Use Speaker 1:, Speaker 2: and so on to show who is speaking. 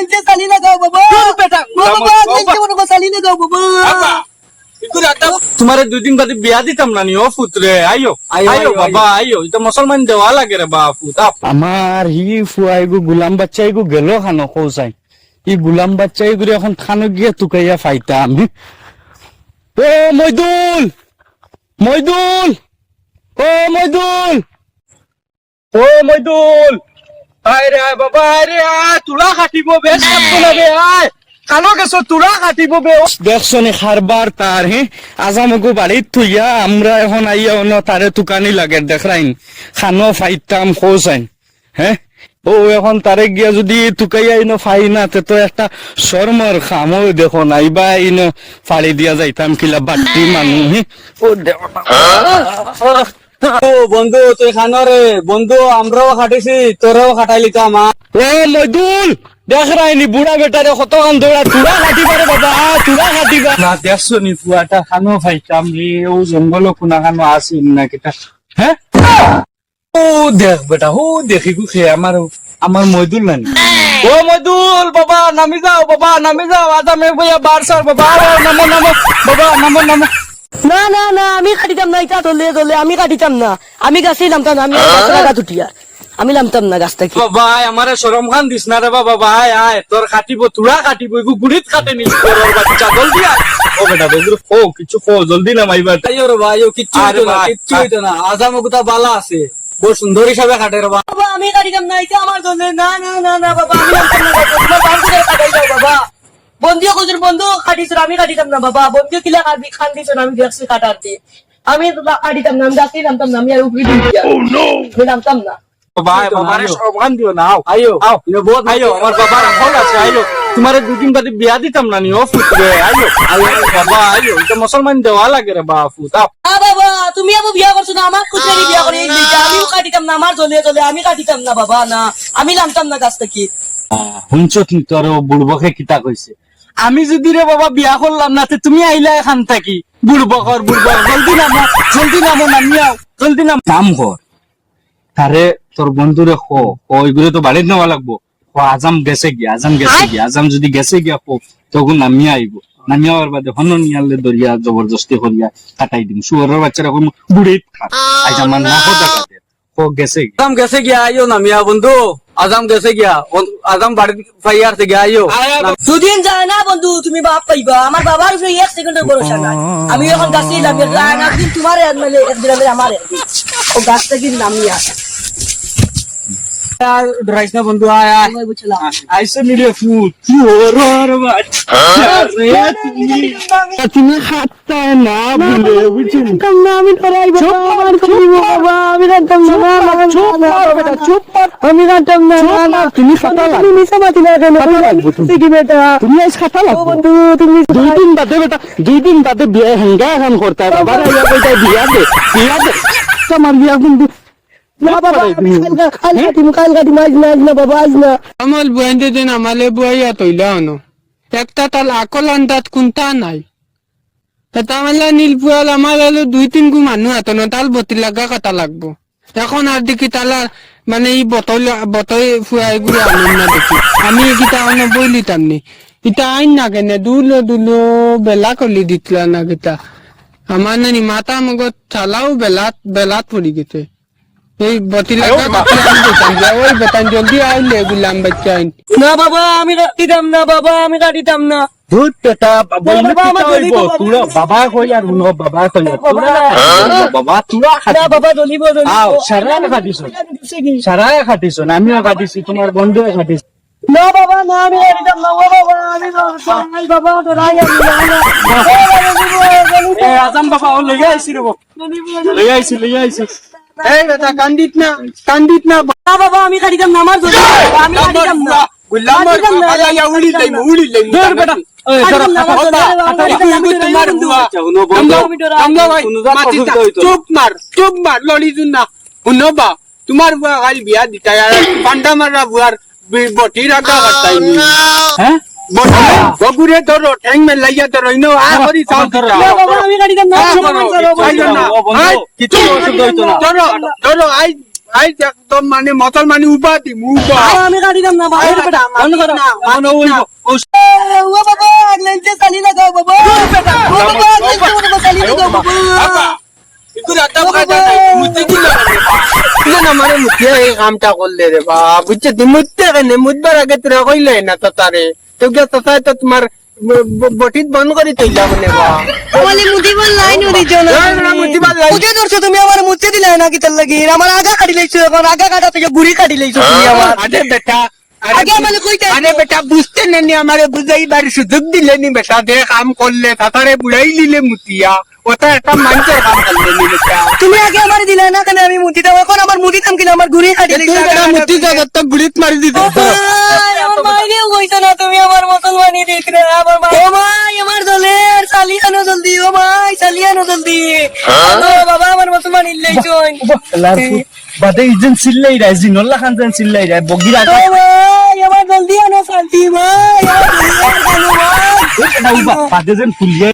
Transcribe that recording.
Speaker 1: গেঞ্জে চালি লাগাও বাবা
Speaker 2: তোর বেটা,
Speaker 1: ও বাবা
Speaker 2: বাবা।
Speaker 1: গেঞ্জে মনে করে চালি লাগাও বাবা
Speaker 2: তোমার দুদিন বাদে বিয়া দিতাম না নি ও ফুতরে আইও
Speaker 1: আইও,
Speaker 2: আইও
Speaker 1: আইও,
Speaker 2: বাবা আইও এটা মুসলমান দেওয়া লাগে রে বা ফুত আপ
Speaker 3: আমার হি ফুয়াই গো গুলাম বাচ্চা গো গেল খানো কৌসাই ই গুলাম বাচ্চা গুলো এখন খানো গিয়ে তুকাইয়া ফাইতাম ও মইদুল মইদুল ও মইদুল ও মইদুল
Speaker 2: আয় রে বাবা আয় রে আয় তুলা কাটিব বেশ কাটবো আয় কালো গেছো তুলা কাটিব বে।
Speaker 3: দেখছনে খারবার তার হে? আজামগো বাড়িত থইয়া আমরা এখন আইয়া অন্য তারে তুকানি লাগে দেখরাইন খানো ফাইতাম কৌসাইন হ্যাঁ ও এখন তারে গিয়া যদি তুকাইয়া ইনো ফাই না তে তো একটা শর্মর খামও দেখো নাই বা ইনো ফাড়ি দিয়া যাইতাম কিলা বাটি মানুহ ও দেওয়া
Speaker 2: ও বন্ধু তুই খানো রে। বন্ধু আমরাও খাটিছি তোরাও খাটাই লিতাম
Speaker 3: ও মইদুল দেখ রাইনি বুড়া বেটারে কত কান দৌড়া তুরা কাটিবা রে বাবা তুরা কাটিবা না দেখছ নি ফুয়াটা খানো ফাইতাম রে ও জঙ্গল কোনা খানো আসিল না কিটা। হ্যাঁ ও দেখ বেটা ও দেখি গু খে আমার আমার মইদুল নানি।
Speaker 2: ও মদুল বাবা নামি যাও বাবা নামি যাও আজ আমি ভইয়া বারসার বাবা নামো নামো বাবা নামো নামো।
Speaker 1: না না না আমি কাটিতাম না এটা দলে দলে আমি কাটিতাম না। আমি গাছে নামতাম না আমি আগা উঠিয়া আমি নামতাম না গাছ থেকে।
Speaker 2: বাবা আমারে সরম খান দিস না রে বাবা ভাই আয় তোর কাটিব তুলা কাটিব এগু গুড়িত কাটে নি। তোর বাচ্চা জলদি আয় ও বেটা বন্ধু ও কিছু কো জলদি না মাইবা
Speaker 4: আইও রে ভাই ও কিচ্ছু হইতো না
Speaker 2: ভাই,
Speaker 4: কিচ্ছু হইতো না। আজাম গুতা বালা আছে। বহু সুন্দর হিসাবে কাটে রে
Speaker 1: বাবা। আমি কাটিতাম না এটা আমার দলে না না না না বাবা আমি নামতাম না গাছে। যাও বাবা। বন্দিও কোজন বন্ধু কাটিছ আমি কাটিতাম না বাবা। বন্দিও কিলা কাটবি খান দিছ আমি গাছে কাটাতে আমি কাটিতাম না। আমি গাছে নামতাম না আমি আর উপরে দিই আমি নামতাম না
Speaker 2: বিয়া দিতাম না নি ও আইও। আইও বাবা আইও। এটা মুসলমান দেওয়া লাগে রে
Speaker 1: বাবা তুমি আবার বিয়া করছ না আমার খুচরি বিয়া করে আমিও কাটিতাম না আমার জ্বলে জ্বলে আমি কাটিতাম না বাবা না। আমি নামতাম না গাছ থেকে।
Speaker 3: হুঞ্চ তোর বুড়বকে কিতা কইছে?
Speaker 2: আমি যদি রে বাবা বিয়া করলাম না তুমি আইলা এখান থাকি? বুড়বকর বুড়বক জলদি নামো জলদি নামো নামিয়াও জলদি নাম।
Speaker 3: কর। তারে তোর বন্ধুরে খো ওইগুলো তো বাড়ির নেওয়া লাগবো। ও আজাম গেছে গিয়া আজাম গেছে গিয়া আজাম যদি গেছে গিয়া খো তখন নামিয়া আইব নামিয়া হওয়ার বাদে হন নিয়ালে দরিয়া জবরদস্তি করিয়া কাটাই দিম। শুয়ারের বাচ্চারা কোনো খাট। আজ না। হো দেখাতে ও গেছে গিয়া।
Speaker 4: আজাম গেছে গিয়া আইও না মিয়া বন্ধু। আজাম দেশে গিয়া। আজম আজাম বাড়ি ফাইয়ার থেকে আইও।
Speaker 1: দুদিন যায় না বন্ধু তুমি বাপ পাইবা। আমার বাবার উপরে এক সেকেন্ডের ভরসা নাই। আমি এখন গাছে নামি একদিন তোমার একদিন একদিন আমি আমার গাছ থেকে নামিয়ে আসা
Speaker 2: ডরাইস না বন্ধু আয় আইসে মিলে ফুট শুয়ারের বাচ্চা রে তুমি
Speaker 3: তুমি খাতা না ভুলে বুঝছেন
Speaker 1: না আমি ডরাই আমার খুব বাবা আমি জানতাম না চুপ বেটা চুপ আমি জানতাম না
Speaker 3: তুমি খাতা লাগবে
Speaker 1: তুমি মিশা মাতি না কেন কি বেটা
Speaker 3: তুমি আজ
Speaker 1: ও বন্ধু তুমি
Speaker 3: দুই দিন বাদে বেটা দুই দিন বাদে বিয়া হেঙ্গা এখন করতে কইতা বিয়া দে বিয়া দে আমার বিয়া কিন্তু
Speaker 1: না বাবা আমি কাল কাল কাটি কাল কাটি মাছ না আজ না বাবা আজ না
Speaker 5: আমল বুয়াইন্দে দেন আমালে বুয়াইয়া তৈলা হনো একটা তাল আকল কোনটা নাই এটা নীল পুয়াল আমার হলো দুই তিন গু মানুষ হাত না তাল বতি লাগা কাটা লাগবো এখন আর দেখি তালা মানে এই বতল বতল ফুয়াই গুলো আনিম না দেখি আমি এগিটা অন্য বইলি তামনি ইটা আইন না কেনে দুলো দুলো বেলা করলি দিতলা না গিতা আমার নানি মাথা মগত চালাও বেলাত বেলাত পড়ি গেছে এই দিতাম ওই বেতন জলদি আইলে গুলাম বাচ্চা আইন।
Speaker 1: না বাবা আমি কাটিতাম না বাবা আমি কাটিতাম না।
Speaker 3: ভূত পেটা বইলে
Speaker 1: বাবা, আমার
Speaker 3: পিতা হইব
Speaker 1: জ্বলিব,
Speaker 3: তুরা বাবা কই আর উনো বাবা কই
Speaker 1: বাবা,
Speaker 3: তুরা
Speaker 1: না বাবা জ্বলিব জ্বলিব
Speaker 3: আও সারায় খাটিছ সারায় খাটিছ আমিও খাটিছি তোমার বন্ধুও খাটিছ
Speaker 1: না বাবা না আমি কাটিতাম না ও বাবা আমি নাই বাবা তো নাই আমি না না।
Speaker 2: আজাম বাবা ও লইয়া আইছি রে লইয়া আইছি লইয়া আইছি
Speaker 5: এই বেটা কান্দিত না কান্দিত না।
Speaker 1: বাবা আমি কাটিতাম না আমার আমি কাটিতাম
Speaker 4: উড়ি উড়ি
Speaker 2: দূর বেটা।
Speaker 4: তোমার
Speaker 5: কাল বিয়া দিতা পান্ডা মারা বুয়ার বটি রাখা
Speaker 2: হ্যাঁ?
Speaker 5: বটি বগুরে ধরো ঠ্যাং মে লাইয়া ধরো ইনো আ করি চাও
Speaker 1: না বাবা আমি না জ্বলিব,
Speaker 5: আইলো না।
Speaker 2: কিছু অসুবিধা হইতো না।
Speaker 5: ধরো ধরো আই আই একদম মানে মতল মানে উবা দিম
Speaker 1: বাবা, আমি কাটিতাম না বাবা বেটা বন্ধ করো
Speaker 2: মানো ওই ও
Speaker 1: ও বাবা আগলেনতে চালি লাগাও বাবা ও বাবা আগলেনতে বাবা চালি লাগাও বাবা
Speaker 5: কিন্তু রাতা কাটা মুতে কি লাগে ইলেন আমারে মুতিয়া এই কামটা করলে রে বা বুঝছে মুততে কেনে মুতবার আগে তোরা কইলে না তো তারে তো গে তো তাই তো তোমার বটিত বন্ধ করে তৈলা মানে বা।
Speaker 1: বলি মুদিবার লাইন উড়ি জন।
Speaker 5: না, না, মুতিবার line।
Speaker 1: বুঝে ধরছো তুমি আমার মুছে দিলে না কি তার লাগি? আমার আগা কাটি লাইছো এখন আগা কাটা থেকে বুড়ি কাটি লাইছো তুমি আমার
Speaker 5: আরে বেটা
Speaker 1: আগে আমাকে কইতে
Speaker 5: আরে বেটা বুঝতে নেনি আমারে বুঝাইবার সুযোগ দিলে নি বেটা দে কাম করলে তাতারে বুড়াই দিলে মুতিয়া। ওটা একটা মানুষের কাম করলে নি বেটা।
Speaker 1: তুমি আগে আমার দিলে না কেন? আমি মুদিতাম এখন আমার মুদিতাম কিনা? আমার গুড়ি কাটি
Speaker 5: বেটা মুতি যা তো গুড়িত মারি দিতে
Speaker 1: মাইরেও কইছো না তুমি আমার মতন দিক রে আমার ও মাই আমার দলের চালিয়ানো জলদি ও মাই চালিয়ানো জলদি বাবা আমার মুসলমানি লাইছো
Speaker 2: বাদে ইজন চিল্লাই রায় জিনল্লা খান যেন চিল্লাই রায় বগিরা
Speaker 1: ও মাই আমার জলদি আনো শান্তি মাই
Speaker 2: বাদে যেন ফুলিয়ে